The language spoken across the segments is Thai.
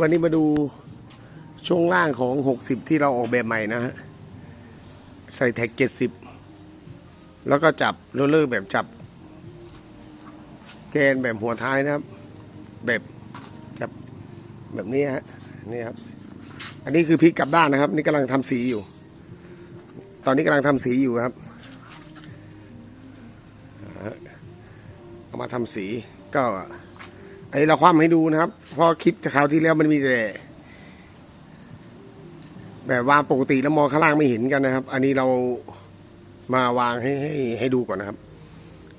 วันนี้มาดูช่วงล่างของ 60 ที่เราออกแบบใหม่นะฮะ ใส่แท็ก 70 แล้วก็จับโรลเลอร์แบบจับ แกนแบบหัวท้ายนะครับ แบบจับแบบนี้ฮะนี่ครับ อันนี้คือพลิกกลับด้านนะครับ นี่กำลังทำสีอยู่ ตอนนี้กำลังทำสีอยู่ครับเอามาทำสีก็ อันนี้เราคว่ำให้ดูนะครับ เพราะคลิปคราวที่แล้วมันมีแต่ แบบวางปกติแล้วมองข้างล่างไม่เห็นกันนะครับ อันนี้เรามาวางให้ให้ให้ดูก่อนนะครับ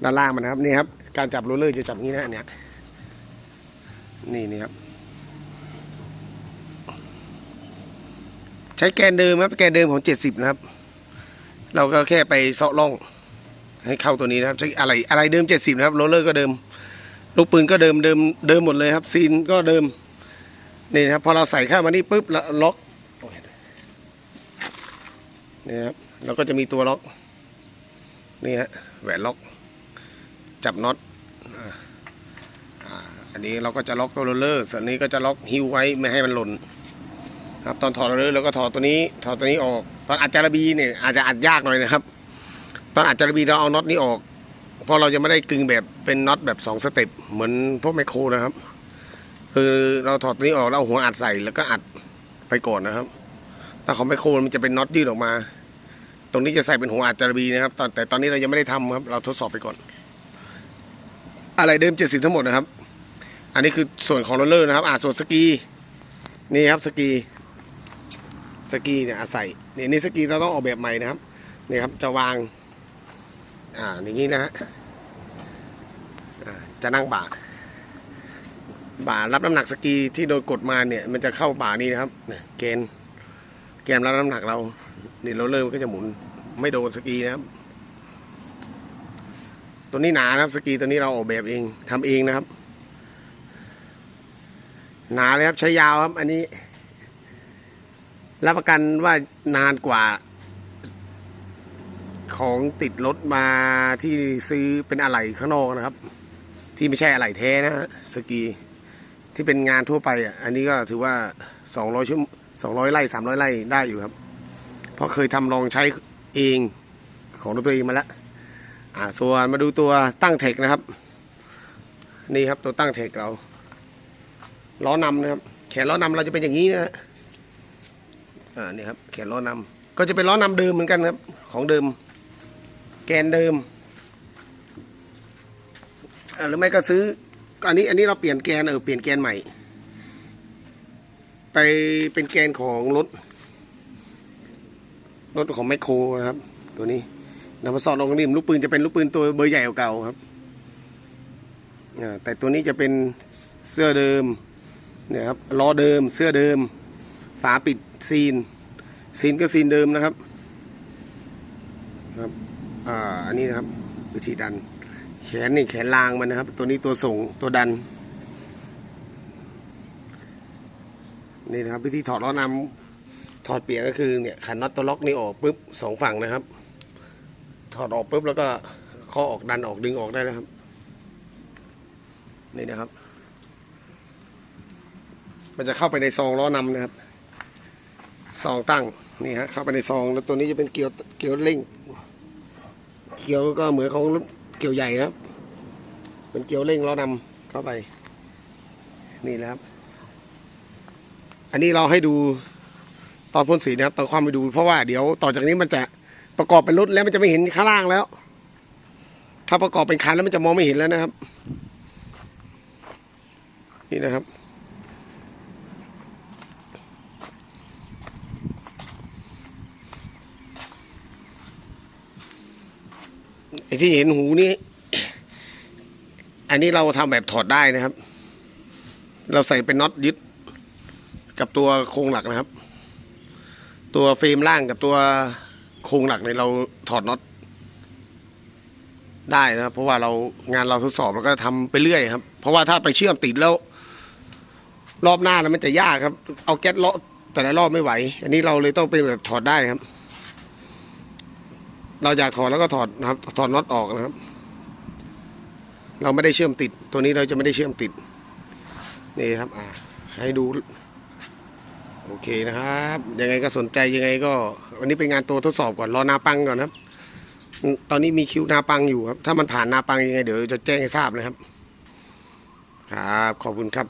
ด้านล่างมันนะครับนี่ครับ การจับโรลเลอร์จะจับอย่างนี้นะเนี่ยนี่นี่ครับ ใช้แกนเดิมครับ แกนเดิมของเจ็ดสิบนะครับ เราก็แค่ไปเซาะร่อง ให้เข้าตัวนี้นะครับใช้อะไรอะไรเดิมเจ็ดสิบนะครับโรลเลอร์ก็เดิม ลูกปืนก็เดิมเดิมเดิมหมดเลยครับ ซีนก็เดิม นี่ครับพอเราใส่เข้ามานี่ปุ๊บล็อกนี่ครับเราก็จะมีตัวล็อก นี่ฮะแหวนล็อก จับน็อตอันนี้เราก็จะล็อกตัวโรลเลอร์ส่วนนี้ก็จะล็อกฮิวไว้ไม่ให้มันหล่นครับตอนถอดโรลเลอร์เราก็ถอดตัวนี้ถอดตัวนี้ออก ตอนอัดจารบีเนี่ยอาจจะอัดยากหน่อยนะครับ ตอนอัดจารบีเราเอาน็อตนี้ออก เพราะเราจะไม่ได้กึงแบบเป็นน็อตแบบสองสเต็ปเหมือนพวกไมโครนะครับ คือเราถอดตัวนี้ออกแล้วเอาหัวอัดใส่แล้วก็อัดไปก่อนนะครับถ้าของไมโครมันจะเป็นน็อตยืดออกมา ตรงนี้จะใส่เป็นหัวอัดจารบีนะครับตอนแต่ตอนนี้เรายังไม่ได้ทำครับ เราทดสอบไปก่อน อะไรเดิมเจ็ดสิบทั้งหมดนะครับ อันนี้คือส่วนของโรลเลอร์นะครับอ่าส่วนสกีนี่ครับสกีสกีเนี่ยอาศัยนี่นี่สกีเราต้องออกแบบใหม่นะครับนี่ครับจะวาง อ่าอย่างนี้นะฮะอ่าจะนั่งบ่า บ่ารับน้ำหนักสกีที่โดนกดมาเนี่ย มันจะเข้าบ่านี้นะครับเนี่ยเกณฑ์เกณฑ์รับน้ำหนักเรานี่เราเริ่มก็จะหมุนไม่โดนสกีนะครับ ตัวนี้หนานะครับสกีตัวนี้เราออกแบบเองทำเองนะครับ หนาเลยครับใช้ยาวครับ อันนี้ รับประกันว่านานกว่า ของติดรถมาที่ซื้อเป็นอะไหล่ข้างนอกนะครับ ที่ไม่ใช่อะไหล่แท้นะฮะสกีที่เป็นงานทั่วไปอะอันนี้ก็ถือว่าสองร้อยชั่วสองร้อยไร่สามร้อยไร่ได้อยู่ครับ เพราะเคยทำลองใช้เองของตัวเองมาแล้วอ่าส่วนมาดูตัวตั้งเทคนะครับ นี่ครับตัวตั้งเทคเราล้อนำนะครับ แขนล้อนำเราจะเป็นอย่างนี้นะฮะอ่านี่ครับแขนล้อนำก็จะเป็นล้อนำเดิมเหมือนกันครับ ของเดิม แกนเดิมหรือไม่ก็ซื้อ อันนี้อันนี้เราเปลี่ยนแกนเออเปลี่ยนแกนใหม่ ไปเป็นแกนของรถรถของแมคโครนะครับ ตัวนี้นำมาสอดลงนิ่มลูกปืนจะเป็นลูกปืนตัวเบอร์ใหญ่เก่าครับแต่ตัวนี้จะเป็นเสื้อเดิมเนี่ยครับล้อเดิมเสื้อเดิม ฝาปิดซีน ซีนก็ซีนเดิมนะครับครับ อ่าอันนี้นะครับวิธีดัน แขนนี่แขนลางมันนะครับ ตัวนี้ตัวส่งตัวดัน นี่นะครับวิธีถอดล้อนำถอดเปลี่ยนก็คือเนี่ยขันน็อตตัวล็อกนี่ออกปุ๊บสองฝั่งนะครับ ถอดออกปุ๊บแล้วก็ข้อออกดันออกดึงออกได้นะครับ นี่นะครับ มันจะเข้าไปในซองล้อนำนะครับซองตั้งนี่ฮะเข้าไปในซองแล้วตัวนี้จะเป็นเกลียวเกลียวเร่ง เกียวก็เหมือนของรถเกียวใหญ่นะครับเป็นเกียวเร่งล้อนำเข้าไป นี่นะครับ อันนี้เราให้ดูตอนพ่นสีนะครับตอนความไปดู เพราะว่าเดี๋ยวต่อจากนี้มันจะประกอบเป็นรถแล้วมันจะไม่เห็นข้างล่างแล้ว ถ้าประกอบเป็นคันแล้วมันจะมองไม่เห็นแล้วนะครับ นี่นะครับ ที่เห็นหูนี่ อันนี้เราทำแบบถอดได้นะครับ เราใส่เป็นน็อตยึด กับตัวโครงหลักนะครับ ตัวเฟรมล่างกับตัวโครงหลักเนี่ยเราถอดน็อตได้นะครับ เพราะว่าเรางานเราทดสอบแล้วก็ทำไปเรื่อยครับ เพราะว่าถ้าไปเชื่อมติดแล้ว รอบหน้านะมันจะยากครับ เอาแก๊สเลาะแต่ละรอบไม่ไหว อันนี้เราเลยต้องเป็นแบบถอดได้ครับ เราอยากถอดแล้วก็ถอดนะครับ ถอดน็อตออกนะครับ เราไม่ได้เชื่อมติด ตัวนี้เราจะไม่ได้เชื่อมติด นี่ครับ อ่า ให้ดู โอเคนะครับ ยังไงก็สนใจยังไงก็ วันนี้เป็นงานตัวทดสอบก่อน รอนาปังก่อนครับ ตอนนี้มีคิวนาปังอยู่ครับ ถ้ามันผ่านนาปังยังไง เดี๋ยวจะแจ้งให้ทราบนะครับ ครับ ขอบคุณครับ